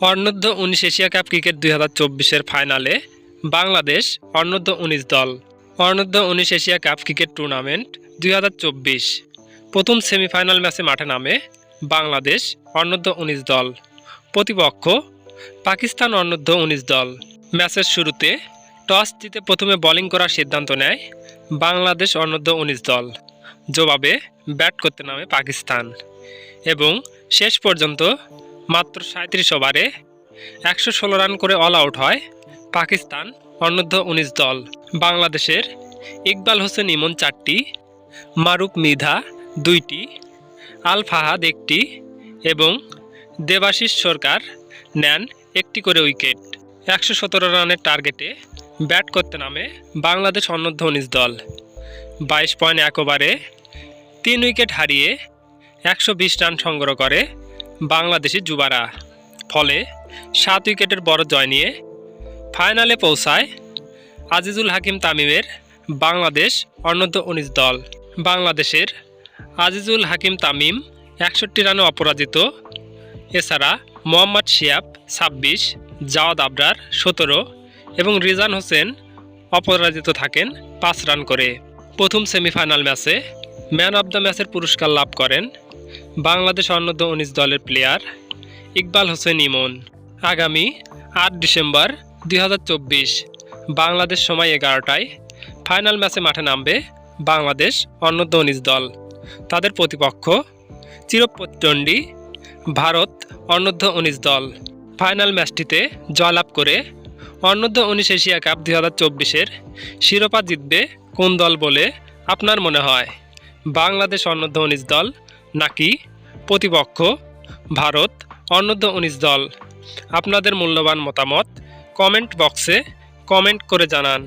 অনূর্ধ্ব উনিশ Asia cup cricket দুই হাজার চব্বিশের ফাইনালে বাংলাদেশ অনূর্ধ্ব উনিশ দল অনূর্ধ্ব উনিশ এশিয়া কাপ ক্রিকেট টুর্নামেন্ট দুই হাজার চব্বিশ। প্রথম সেমিফাইনাল ম্যাচে মাঠে নামে বাংলাদেশ অনূর্ধ্ব উনিশ দল, প্রতিপক্ষ পাকিস্তান অনূর্ধ্ব উনিশ দল। ম্যাচের শুরুতে টস জিতে প্রথমে বোলিং করার সিদ্ধান্ত নেয় বাংলাদেশ অনূর্ধ্ব উনিশ দল, জবাবে ব্যাট করতে নামে পাকিস্তান। এবং শেষ পর্যন্ত মাত্র সাঁত্রিশ ওভারে একশো ষোলো রান করে অল আউট হয় পাকিস্তান অনূর্ধ্ব উনিশ দল। বাংলাদেশের ইকবাল হোসেন ইমন চারটি মারুক মৃধা দুইটি, আল ফাহাদ একটি এবং দেবাশিস সরকার নেন একটি করে উইকেট। একশো সতেরো রানের টার্গেটে ব্যাট করতে নামে বাংলাদেশ অনূর্ধ্ব উনিশ দল। বাইশ পয়েন্ট এক ওভারে তিন উইকেট হারিয়ে একশো বিশ রান সংগ্রহ করে বাংলাদেশি যুবারা। ফলে সাত উইকেটের বড় জয় নিয়ে ফাইনালে পৌঁছায় আজিজুল হাকিম তামিমের বাংলাদেশ অনূর্ধ্ব উনিশ দল। বাংলাদেশের আজিজুল হাকিম তামিম একষট্টি রানে অপরাজিত। এছাড়া মোহাম্মদ শিয়াব ছাব্বিশ, জাওয়াদ আবরার সতেরো এবং রিজান হোসেন অপরাজিত থাকেন পাঁচ রান করে। প্রথম সেমিফাইনাল ম্যাচে ম্যান অব দ্য ম্যাচের পুরস্কার লাভ করেন বাংলাদেশ অনূর্ধ্ব উনিশ দলের প্লেয়ার ইকবাল হোসেন ইমন। আগামী আট ডিসেম্বর দুই হাজার চব্বিশ, বাংলাদেশ সময় এগারোটায় ফাইনাল ম্যাচে মাঠে নামবে বাংলাদেশ অনূর্ধ্ব উনিশ দল। তাদের প্রতিপক্ষ চিরপ্রচণ্ডী ভারত অনূর্ধ্ব উনিশ দল। ফাইনাল ম্যাচটিতে জয়লাভ করে অনূর্ধ্ব উনিশ এশিয়া কাপ দুই হাজার চব্বিশের শিরোপা জিতবে কোন দল বলে আপনার মনে হয়? বাংলাদেশ অনূর্ধ্ব উনিশ দল নাকি প্রতিপক্ষ ভারত অনূর্ধ্ব উনিশ দল? আপনাদের মূল্যবান মতামত কমেন্ট বক্সে কমেন্ট করে জানান।